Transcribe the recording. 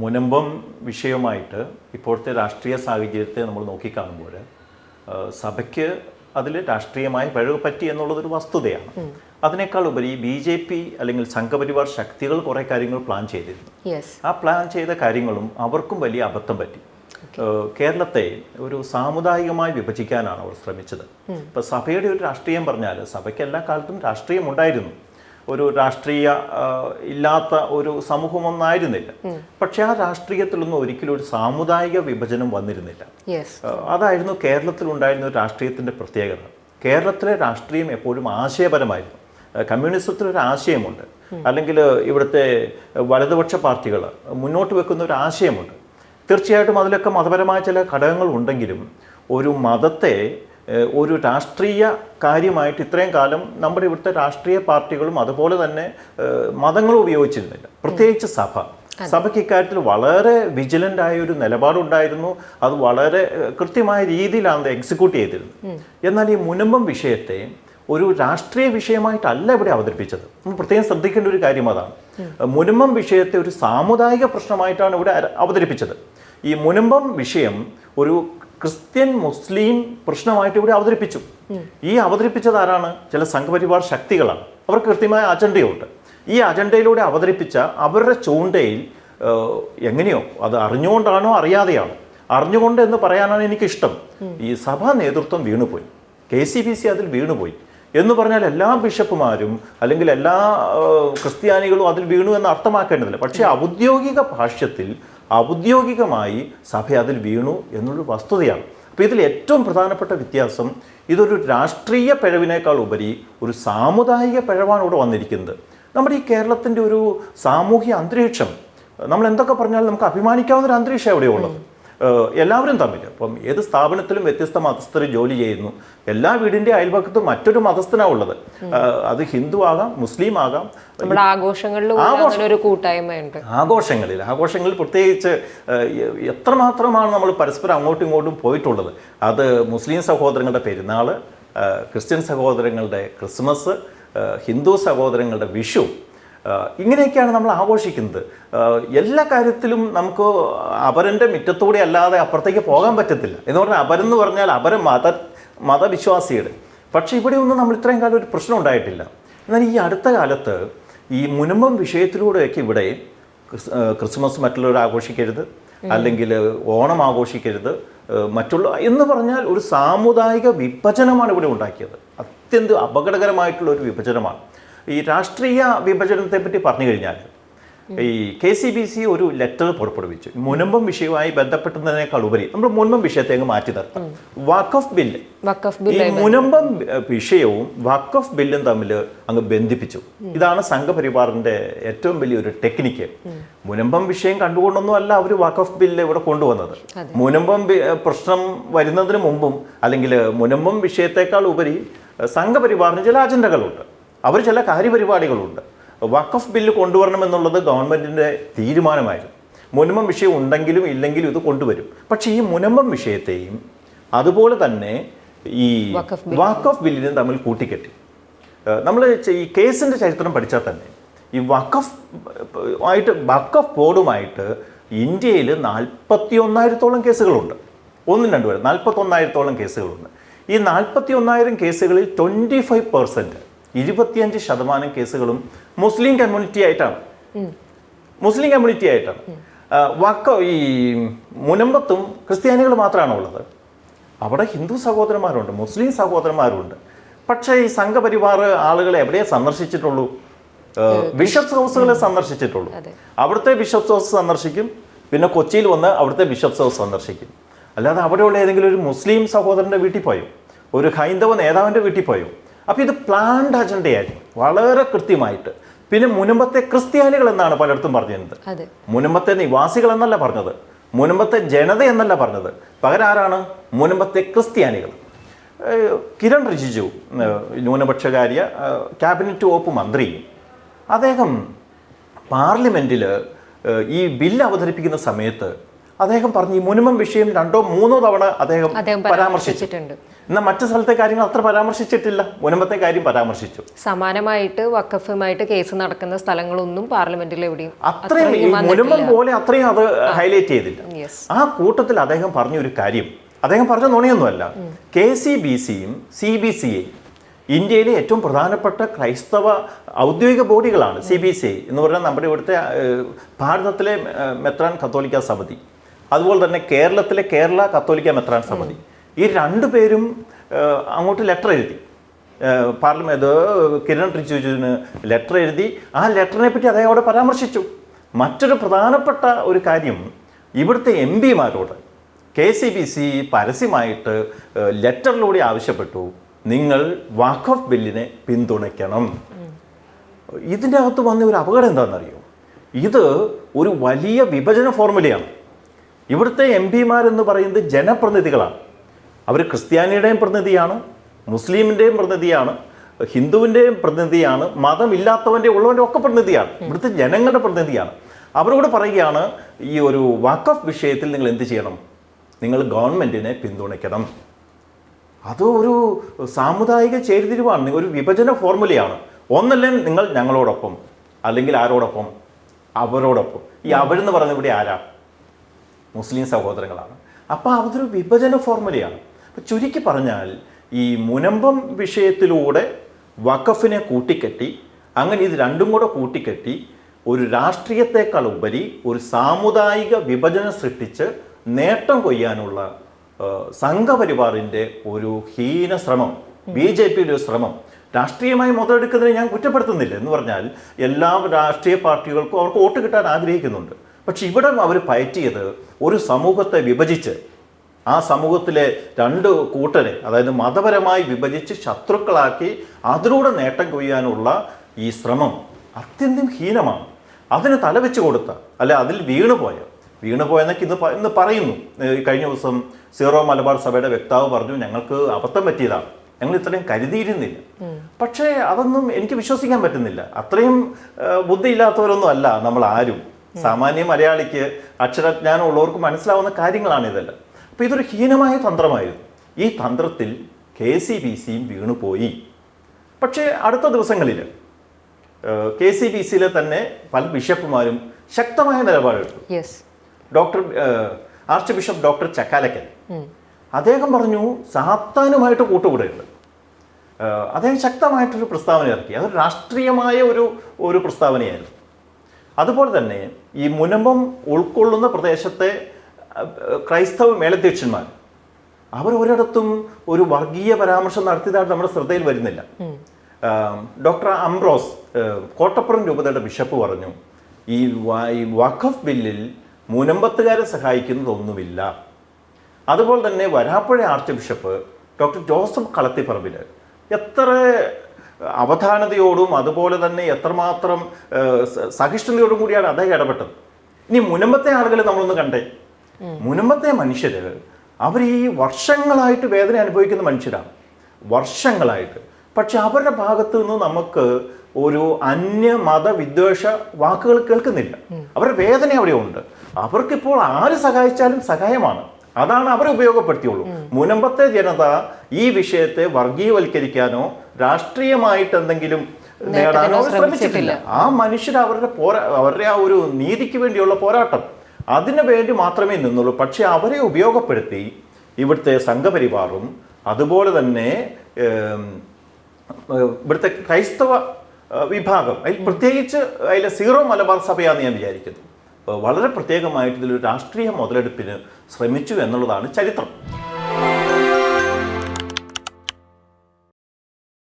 മുനമ്പം വിഷയവുമായിട്ട് ഇപ്പോഴത്തെ രാഷ്ട്രീയ സാഹചര്യത്തെ നമ്മൾ നോക്കിക്കാണുമ്പോൾ സഭയ്ക്ക് അതിൽ രാഷ്ട്രീയമായ പിഴവ് പറ്റി എന്നുള്ളതൊരു വസ്തുതയാണ്. അതിനേക്കാൾ ഉപരി ബി ജെ പി അല്ലെങ്കിൽ സംഘപരിവാർ ശക്തികൾ കുറേ കാര്യങ്ങൾ പ്ലാൻ ചെയ്തിരുന്നു. ആ പ്ലാൻ ചെയ്ത കാര്യങ്ങളും അവർക്കും വലിയ അബദ്ധം പറ്റി. കേരളത്തെ ഒരു സാമുദായികമായി വിഭജിക്കാനാണ് അവർ ശ്രമിച്ചത്. ഇപ്പൊ സഭയുടെ ഒരു രാഷ്ട്രീയം പറഞ്ഞാൽ സഭയ്ക്ക് എല്ലാ കാലത്തും രാഷ്ട്രീയം ഉണ്ടായിരുന്നു. ഒരു രാഷ്ട്രീയ ഇല്ലാത്ത ഒരു സമൂഹമൊന്നായിരുന്നില്ല. പക്ഷെ ആ രാഷ്ട്രീയത്തിലൊന്നും ഒരിക്കലും ഒരു സാമുദായിക വിഭജനം വന്നിരുന്നില്ല. അതായിരുന്നു കേരളത്തിൽ ഉണ്ടായിരുന്ന ഒരു രാഷ്ട്രീയത്തിന്റെ പ്രത്യേകത. കേരളത്തിലെ രാഷ്ട്രീയം എപ്പോഴും ആശയപരമായിരുന്നു. കമ്മ്യൂണിസത്തിൽ ഒരു ആശയമുണ്ട്. അല്ലെങ്കിൽ ഇവിടുത്തെ വലതുപക്ഷ പാർട്ടികൾ മുന്നോട്ട് വെക്കുന്ന ഒരു ആശയമുണ്ട്. തീർച്ചയായിട്ടും അതിലൊക്കെ മതപരമായ ചില ഘടകങ്ങൾ ഉണ്ടെങ്കിലും ഒരു മതത്തെ ഒരു രാഷ്ട്രീയ കാര്യമായിട്ട് ഇത്രയും കാലം നമ്മുടെ ഇവിടുത്തെ രാഷ്ട്രീയ പാർട്ടികളും അതുപോലെ തന്നെ മതങ്ങളും ഉപയോഗിച്ചിരുന്നില്ല. പ്രത്യേകിച്ച് സഭ. സഭയ്ക്ക് ഇക്കാര്യത്തിൽ വളരെ വിജിലന്റ് ആയ ഒരു നിലപാടുണ്ടായിരുന്നു. അത് വളരെ കൃത്യമായ രീതിയിലാണ് എക്സിക്യൂട്ട് ചെയ്തിരുന്നത്. എന്നാൽ ഈ മുനമ്പം വിഷയത്തെ ഒരു രാഷ്ട്രീയ വിഷയമായിട്ടല്ല ഇവിടെ അവതരിപ്പിച്ചത്. നമ്മൾ പ്രത്യേകം ശ്രദ്ധിക്കേണ്ട ഒരു കാര്യം അതാണ്. മുനമ്പം വിഷയത്തെ ഒരു സാമുദായിക പ്രശ്നമായിട്ടാണ് ഇവിടെ അവതരിപ്പിച്ചത്. ഈ മുനമ്പം വിഷയം ഒരു ക്രിസ്ത്യൻ മുസ്ലിം പ്രശ്നമായിട്ട് ഇവിടെ അവതരിപ്പിച്ചു. ഈ അവതരിപ്പിച്ചത് ആരാണ്? ചില സംഘപരിവാർ ശക്തികളാണ്. അവർക്ക് കൃത്യമായ അജണ്ടയുണ്ട്. ഈ അജണ്ടയിലൂടെ അവതരിപ്പിച്ച അവരുടെ ചൂണ്ടയിൽ എങ്ങനെയോ അത് അറിഞ്ഞുകൊണ്ടാണോ അറിയാതെയാണോ? അറിഞ്ഞുകൊണ്ട് എന്ന് പറയാനാണ് എനിക്കിഷ്ടം. ഈ സഭാ നേതൃത്വം വീണുപോയി. കെ സി ബി സി അതിൽ വീണുപോയി. എന്ന് പറഞ്ഞാൽ എല്ലാ ബിഷപ്പുമാരും അല്ലെങ്കിൽ എല്ലാ ക്രിസ്ത്യാനികളും അതിൽ വീണു എന്ന് അർത്ഥമാക്കേണ്ടതില്ല. പക്ഷേ ഔദ്യോഗിക ഭാഷ്യത്തിൽ ഔദ്യോഗികമായി സഭ അതിൽ വീണു എന്നുള്ളൊരു വസ്തുതയാണ്. അപ്പോൾ ഇതിൽ ഏറ്റവും പ്രധാനപ്പെട്ട വ്യത്യാസം ഇതൊരു രാഷ്ട്രീയ പിഴവിനേക്കാൾ ഉപരി ഒരു സാമുദായിക പിഴവാണ് ഇവിടെ വന്നിരിക്കുന്നത്. നമ്മുടെ ഈ കേരളത്തിന്റെ ഒരു സാമൂഹ്യ അന്തരീക്ഷം നമ്മൾ എന്തൊക്കെ പറഞ്ഞാലും നമുക്ക് അഭിമാനിക്കാവുന്ന ഒരു അന്തരീക്ഷം എവിടെയുള്ളത് എല്ലാവരും തമ്മിൽ അപ്പം ഏത് സ്ഥാപനത്തിലും വ്യത്യസ്ത മതസ്ഥർ ജോലി ചെയ്യുന്നു. എല്ലാ വീടിന്റെ അയൽപക്കത്തും മറ്റൊരു മതസ്ഥനാണ് ഉള്ളത്. അത് ഹിന്ദു ആകാം മുസ്ലിം ആകാം. ആഘോഷങ്ങളിൽ കൂട്ടായ്മയുണ്ട്. ആഘോഷങ്ങളിൽ ആഘോഷങ്ങളിൽ പ്രത്യേകിച്ച് എത്രമാത്രമാണ് നമ്മൾ പരസ്പരം അങ്ങോട്ടും ഇങ്ങോട്ടും പോയിട്ടുള്ളത്? അത് മുസ്ലിം സഹോദരങ്ങളുടെ പെരുന്നാൾ ക്രിസ്ത്യൻ സഹോദരങ്ങളുടെ ക്രിസ്മസ് ഹിന്ദു സഹോദരങ്ങളുടെ വിഷു ഇങ്ങനെയൊക്കെയാണ് നമ്മൾ ആഘോഷിക്കുന്നത്. എല്ലാ കാര്യത്തിലും നമുക്ക് അപരന്റെ മുറ്റത്തൂടെ അല്ലാതെ അപ്പുറത്തേക്ക് പോകാൻ പറ്റത്തില്ല. എന്ന് പറഞ്ഞാൽ അപരെന്ന് പറഞ്ഞാൽ അപര മത മതവിശ്വാസിയുടെ. പക്ഷേ ഇവിടെ ഒന്നും നമ്മൾ ഇത്രയും കാലം ഒരു പ്രശ്നം ഉണ്ടായിട്ടില്ല. എന്നാൽ ഈ അടുത്ത കാലത്ത് ഈ മുനമ്പം വിഷയത്തിലൂടെയൊക്കെ ഇവിടെ ക്രിസ്മസ് മറ്റുള്ളവർ ആഘോഷിക്കരുത്. അല്ലെങ്കിൽ ഓണം ആഘോഷിക്കരുത്. മറ്റുള്ള എന്ന് പറഞ്ഞാൽ ഒരു സാമുദായിക വിഭജനമാണ് ഇവിടെ ഉണ്ടാക്കിയത്. അത്യന്തം അപകടകരമായിട്ടുള്ള ഒരു വിഭജനമാണ്. ഈ രാഷ്ട്രീയ വിഭജനത്തെ പറ്റി പറഞ്ഞു കഴിഞ്ഞാൽ ഈ കെ സി ബി സി ഒരു ലെറ്റർ പുറപ്പെടുവിച്ചു. മുനമ്പം വിഷയവുമായി ബന്ധപ്പെട്ടതിനേക്കാൾ ഉപരി നമ്മൾ മുനമ്പം വിഷയത്തെ അങ്ങ് മാറ്റി നിർത്താം. വാക്കഫ് ബില്ല് ഈ മുനമ്പം വിഷയവും വഖഫ് ബില്ലും തമ്മിൽ അങ്ങ് ബന്ധിപ്പിച്ചു. ഇതാണ് സംഘപരിവാറിന്റെ ഏറ്റവും വലിയൊരു ടെക്നിക്ക് മുനമ്പം വിഷയം കണ്ടുകൊണ്ടൊന്നും അല്ല അവർ വഖഫ് ബില്ല് ഇവിടെ കൊണ്ടുവന്നത്. മുനമ്പം പ്രശ്നം വരുന്നതിന് മുമ്പും അല്ലെങ്കിൽ മുനമ്പം വിഷയത്തെക്കാൾ ഉപരി സംഘപരിവാറിന് ചില അജണ്ടകളുണ്ട് അവർ ചില കാര്യപരിപാടികളുണ്ട്. വഖഫ് ബില്ല് കൊണ്ടുവരണമെന്നുള്ളത് ഗവൺമെന്റിന്റെ തീരുമാനമായിരുന്നു. മുനമ്പം വിഷയം ഉണ്ടെങ്കിലും ഇല്ലെങ്കിലും ഇത് കൊണ്ടുവരും. പക്ഷേ ഈ മുനമ്പം വിഷയത്തെയും അതുപോലെ തന്നെ ഈ വഖഫ് ബില്ലിനും തമ്മിൽ കൂട്ടിക്കെട്ടി. നമ്മൾ ഈ കേസിന്റെ ചരിത്രം പഠിച്ചാൽ തന്നെ ഈ വഖഫ് ആയിട്ട് വഖഫ് ബോർഡുമായിട്ട് ഇന്ത്യയിൽ നാൽപ്പത്തി ഒന്നായിരത്തോളം കേസുകളുണ്ട്. ഒന്നും രണ്ടു പേരും നാൽപ്പത്തി കേസുകളുണ്ട്. ഈ നാൽപ്പത്തി ഒന്നായിരം കേസുകളിൽ ട്വന്റി ഫൈവ് പെർസെന്റ് ഇരുപത്തിയഞ്ച് ശതമാനം കേസുകളും മുസ്ലിം കമ്മ്യൂണിറ്റി ആയിട്ടാണ്. മുസ്ലിം കമ്മ്യൂണിറ്റി ആയിട്ടാണ്. വക്ക ഈ മുനമ്പത്തും ക്രിസ്ത്യാനികൾ മാത്രമാണ് ഉള്ളത്. അവിടെ ഹിന്ദു സഹോദരന്മാരുണ്ട് മുസ്ലിം സഹോദരന്മാരുണ്ട്. പക്ഷേ ഈ സംഘപരിവാർ ആളുകളെ എവിടെയാ സന്ദർശിച്ചിട്ടുള്ളൂ? ബിഷപ്സ് ഹൗസുകളെ സന്ദർശിച്ചിട്ടുള്ളൂ. അവിടുത്തെ ബിഷപ്സ് ഹൗസ് സന്ദർശിക്കും പിന്നെ കൊച്ചിയിൽ വന്ന് അവിടുത്തെ ബിഷപ്സ് ഹൗസ് സന്ദർശിക്കും. അല്ലാതെ അവിടെയുള്ള ഏതെങ്കിലും ഒരു മുസ്ലിം സഹോദരന്റെ വീട്ടിൽ പോയോ? ഒരു ഹൈന്ദവ നേതാവിന്റെ വീട്ടിൽ പോയോ? അപ്പോൾ ഇത് പ്ലാൻഡ് അജണ്ടയായിരുന്നു വളരെ കൃത്യമായിട്ട്. പിന്നെ മുനമ്പത്തെ ക്രിസ്ത്യാനികൾ എന്നാണ് പലയിടത്തും പറഞ്ഞിരുന്നത്. മുനമ്പത്തെ നിവാസികൾ എന്നല്ല പറഞ്ഞത്. മുനമ്പത്തെ ജനത എന്നല്ല പറഞ്ഞത്. പകരം ആരാണ്? മുനമ്പത്തെ ക്രിസ്ത്യാനികൾ. കിരൺ റിജിജു ന്യൂനപക്ഷകാര്യ ക്യാബിനറ്റ് വകുപ്പ് മന്ത്രി. അദ്ദേഹം പാർലമെന്റിൽ ഈ ബില്ല് അവതരിപ്പിക്കുന്ന സമയത്ത് അദ്ദേഹം പറഞ്ഞു ഈ മുനിമം വിഷയം രണ്ടോ മൂന്നോ തവണ അദ്ദേഹം പരാമർശിച്ചിട്ടുണ്ട്. എന്നാൽ മറ്റു സ്ഥലത്തെ കാര്യങ്ങൾ അത്ര പരാമർശിച്ചിട്ടില്ല. മുനമ്പത്തെ കാര്യം പരാമർശിച്ചു. സമാനമായിട്ട് വക്കഫുമായിട്ട് കേസ് നടക്കുന്ന സ്ഥലങ്ങളൊന്നും പാർലമെന്റിൽ എവിടെയും അത്രയും ഈ മുനമ്പം പോലെ അത്രയും അത് ഹൈലൈറ്റ് ചെയ്തില്ല. ആ കൂട്ടത്തിൽ അദ്ദേഹം പറഞ്ഞ ഒരു കാര്യം അദ്ദേഹം പറഞ്ഞ നുണയൊന്നുമല്ല. കെ സി ബി സിയും സി ബി സി എ ഇന്ത്യയിലെ ഏറ്റവും പ്രധാനപ്പെട്ട ക്രൈസ്തവ ഔദ്യോഗിക ബോഡികളാണ് സി ബി സി എന്ന് പറഞ്ഞാൽ നമ്മുടെ ഇവിടുത്തെ ഭാരതത്തിലെ മെത്രാൻ കത്തോലിക്ക സമിതി. അതുപോലെ തന്നെ കേരളത്തിലെ കേരള കത്തോലിക്ക മെത്രാൻ സമിതി. ഈ രണ്ടു പേരും അങ്ങോട്ട് ലെറ്റർ എഴുതി. പാർലമെന്റ് കിരൺ റിജിജുവിന് ലെറ്റർ എഴുതി. ആ ലെറ്ററിനെ പറ്റി അദ്ദേഹം അവിടെ പരാമർശിച്ചു. മറ്റൊരു പ്രധാനപ്പെട്ട ഒരു കാര്യം ഇവിടുത്തെ എം പിമാരോട് കെ സി ബി സി പരസ്യമായിട്ട് ലെറ്ററിലൂടെ ആവശ്യപ്പെട്ടു നിങ്ങൾ വാക്ക് ഓഫ് ബില്ലിനെ പിന്തുണയ്ക്കണം. ഇതിന്റെ അകത്ത് വന്ന ഒരു അപകടം എന്താണെന്നറിയോ? ഇത് ഒരു വലിയ വിഭജന ഫോർമുലയാണ് ഇവിടുത്തെ എം പിമാരെന്ന് പറയുന്നത് ജനപ്രതിനിധികളാണ്. അവർ ക്രിസ്ത്യാനിയുടെയും പ്രതിനിധിയാണ് മുസ്ലിമിന്റെയും പ്രതിനിധിയാണ് ഹിന്ദുവിന്റെയും പ്രതിനിധിയാണ് മതമില്ലാത്തവന്റെ ഉള്ളവന്റെ ഒക്കെ പ്രതിനിധിയാണ്. ഇവിടുത്തെ ജനങ്ങളുടെ പ്രതിനിധിയാണ്. അവരോട് പറയുകയാണ് ഈ ഒരു വാക്കഫ് വിഷയത്തിൽ നിങ്ങൾ എന്ത് ചെയ്യണം? നിങ്ങൾ ഗവൺമെന്റിനെ പിന്തുണയ്ക്കണം. അത് ഒരു സാമുദായിക ചേരിതിരിവാണ് ഒരു വിഭജന ഫോർമുലയാണ്. ഒന്നല്ലേ നിങ്ങൾ ഞങ്ങളോടൊപ്പം അല്ലെങ്കിൽ ആരോടൊപ്പം? അവരോടൊപ്പം. ഈ അവരെന്ന് പറയുന്നത് ഇവിടെ ആരാ? മുസ്ലിം സഹോദരങ്ങളാണ്. അപ്പോൾ അതൊരു വിഭജന ഫോർമുലയാണ്. അപ്പോൾ ചുരുക്കി പറഞ്ഞാൽ ഈ മുനമ്പം വിഷയത്തിലൂടെ വഖഫിനെ കൂട്ടിക്കെട്ടി അങ്ങനെ ഇത് രണ്ടും കൂടെ കൂട്ടിക്കെട്ടി ഒരു രാഷ്ട്രീയത്തെക്കാൾ ഉപരി ഒരു സാമുദായിക വിഭജനം സൃഷ്ടിച്ച് നേട്ടം കൊയ്യാനുള്ള സംഘപരിവാറിന്റെ ഒരു ഹീന ശ്രമം ബി ജെ പിയുടെ ഒരു ശ്രമം രാഷ്ട്രീയമായി മുതലെടുക്കുന്നതിനെ ഞാൻ കുറ്റപ്പെടുത്തുന്നില്ല എന്ന് പറഞ്ഞാൽ എല്ലാ രാഷ്ട്രീയ പാർട്ടികൾക്കും അവർക്ക് വോട്ട് കിട്ടാൻ ആഗ്രഹിക്കുന്നുണ്ട്. പക്ഷെ ഇവിടെ അവർ പയറ്റിയത് ഒരു സമൂഹത്തെ വിഭജിച്ച് ആ സമൂഹത്തിലെ രണ്ട് കൂട്ടരെ അതായത് മതപരമായി വിഭജിച്ച് ശത്രുക്കളാക്കി അതിലൂടെ നേട്ടം കൊയ്യാനുള്ള ഈ ശ്രമം അത്യന്തം ഹീനമാണ്. അതിന് തലവെച്ച് കൊടുത്ത അല്ല അതിൽ വീണുപോയ വീണുപോയെന്നൊക്കെ ഇന്ന് ഇന്ന് പറയുന്നു. കഴിഞ്ഞ ദിവസം സീറോ മലബാർ സഭയുടെ വക്താവ് പറഞ്ഞു ഞങ്ങൾക്ക് അബദ്ധം പറ്റിയതാണ്. ഞങ്ങൾ ഇത്രയും കരുതിയിരുന്നില്ല. പക്ഷേ അതൊന്നും എനിക്ക് വിശ്വസിക്കാൻ പറ്റുന്നില്ല. അത്രയും ബുദ്ധിയില്ലാത്തവരൊന്നും അല്ല നമ്മൾ ആരും. സാമാന്യ മലയാളിക്ക് അക്ഷരജ്ഞാനം ഉള്ളവർക്ക് മനസ്സിലാവുന്ന കാര്യങ്ങളാണ് ഇതെല്ലാം. അപ്പോൾ ഇതൊരു ഹീനമായ തന്ത്രമായിരുന്നു. ഈ തന്ത്രത്തിൽ കെ സി ബി സിയും വീണുപോയി പക്ഷേ അടുത്ത ദിവസങ്ങളിൽ കെ സി ബി സിയിലെ തന്നെ പല ബിഷപ്പുമാരും ശക്തമായ നിലപാടെടുത്തു. Doctor archbishop doctor Chakkalakkan. അദ്ദേഹം പറഞ്ഞു സാത്താനുമായിട്ട് കൂട്ടുകൂടെയുണ്ട് അദ്ദേഹം ശക്തമായിട്ടൊരു പ്രസ്താവന ഇറക്കി. അതൊരു രാഷ്ട്രീയമായ ഒരു ഒരു പ്രസ്താവനയായിരുന്നു. അതുപോലെ തന്നെ ഈ മുനമ്പം ഉൾക്കൊള്ളുന്ന പ്രദേശത്തെ ക്രൈസ്തവ മേലധ്യക്ഷന്മാർ അവർ ഒരിടത്തും ഒരു വർഗീയ പരാമർശം നടത്തിയതായിട്ട് നമ്മുടെ ശ്രദ്ധയിൽ വരുന്നില്ല. ഡോക്ടർ അംബ്രോസ് കോട്ടപ്പുറം രൂപതയുടെ ബിഷപ്പ് പറഞ്ഞു ഈ വഖഫ് ബില്ലിൽ മുനമ്പത്തുകാരെ സഹായിക്കുന്നതൊന്നുമില്ല. അതുപോലെ തന്നെ Varapuzha archbishop doctor Joseph Kalathiparambil എത്ര അവധാനതയോടും അതുപോലെ തന്നെ എത്രമാത്രം സഹിഷ്ണുതയോടും കൂടിയാണ് അദ്ദേഹം ഇടപെട്ടത്. ഇനി മുനമ്പത്തെ ആളുകളെ നമ്മളൊന്ന് കണ്ടേ. മുനമ്പത്തെ മനുഷ്യര് അവർ ഈ വർഷങ്ങളായിട്ട് വേദന അനുഭവിക്കുന്ന മനുഷ്യരാണ്. വർഷങ്ങളായിട്ട്. പക്ഷെ അവരുടെ ഭാഗത്തു നിന്ന് നമുക്ക് ഒരു അന്യ മത വിദ്വേഷ വാക്കുകൾ കേൾക്കുന്നില്ല. അവരുടെ വേദന അവിടെ ഉണ്ട് അവർക്കിപ്പോൾ ആര് സഹായിച്ചാലും സഹായമാണ്. അതാണ് അവരെ ഉപയോഗപ്പെടുത്തിയുള്ളൂ. മുനമ്പത്തെ ജനത ഈ വിഷയത്തെ വർഗീയവൽക്കരിക്കാനോ രാഷ്ട്രീയമായിട്ട് എന്തെങ്കിലും നേടാനോ ശ്രമിച്ചിട്ടില്ല. ആ മനുഷ്യർ അവരുടെ പോരാ അവരുടെ ആ ഒരു നീതിക്ക് വേണ്ടിയുള്ള പോരാട്ടം. അതിനു വേണ്ടി മാത്രമേ നിന്നുള്ളൂ. പക്ഷെ അവരെ ഉപയോഗപ്പെടുത്തി ഇവിടുത്തെ സംഘപരിവാറും അതുപോലെ തന്നെ ഇവിടുത്തെ ക്രൈസ്തവ വിഭാഗം. അതിൽ പ്രത്യേകിച്ച് അതിലെ സീറോ മലബാർ സഭയാണെന്ന് ഞാൻ വിചാരിക്കുന്നു. വളരെ പ്രത്യേകമായിട്ട് ഇതിലൊരു രാഷ്ട്രീയ മുതലെടുപ്പിന് ശ്രമിച്ചു എന്നുള്ളതാണ് ചരിത്രം.